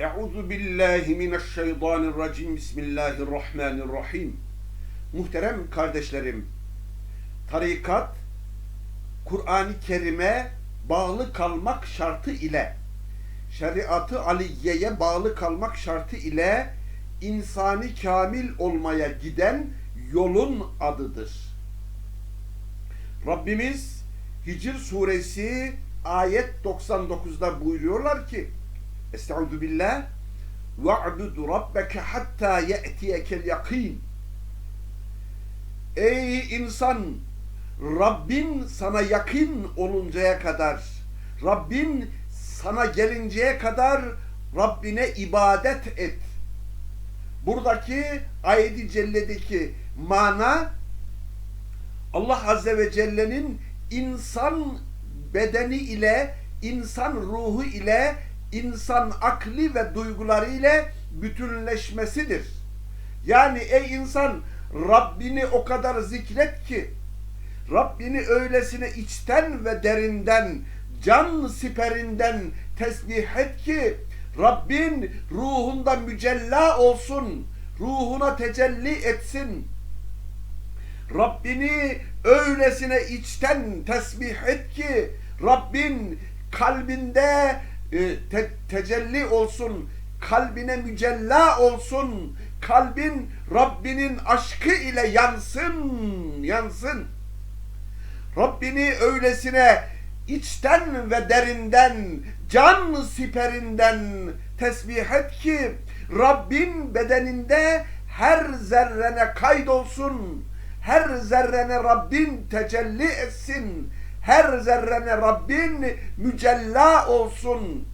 Euzu billahi mineşşeytanirracim. Bismillahirrahmanirrahim. Muhterem kardeşlerim, tarikat Kur'an-ı Kerim'e bağlı kalmak şartı ile şeriatı aliyeye bağlı kalmak şartı ile insani kamil olmaya giden yolun adıdır. Rabbimiz Hicr suresi ayet 99'da buyuruyorlar ki Estaizu billah وَعْبُدُ رَبَّكَ حَتَّى يَأْتِيَكَ الْيَقِينَ Ey insan! Rabbin sana yakın oluncaya kadar, Rabbin sana gelinceye kadar Rabbine ibadet et. Buradaki ayet-i celledeki mana Allah Azze ve Celle'nin insan bedeni ile, insan ruhu ile, insan akli ve duyguları ile bütünleşmesidir. Yani ey insan Rabbini o kadar zikret ki Rabbini öylesine içten ve derinden can siperinden tesbih et ki Rabbin ruhunda mücella olsun, ruhuna tecelli etsin. Rabbini öylesine içten tesbih et ki Rabbin kalbinde te, tecelli olsun, kalbine mücella olsun, kalbin Rabbinin aşkı ile yansın, yansın. Rabbini öylesine içten ve derinden, can siperinden tesbih et ki Rabbin bedeninde her zerrene kaydolsun, her zerrene Rabbin tecelli etsin, her zerrene Rabbin mücella olsun.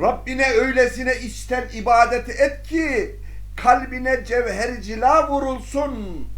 Rabbine öylesine içten ibadet et ki kalbine cevher cila vurulsun.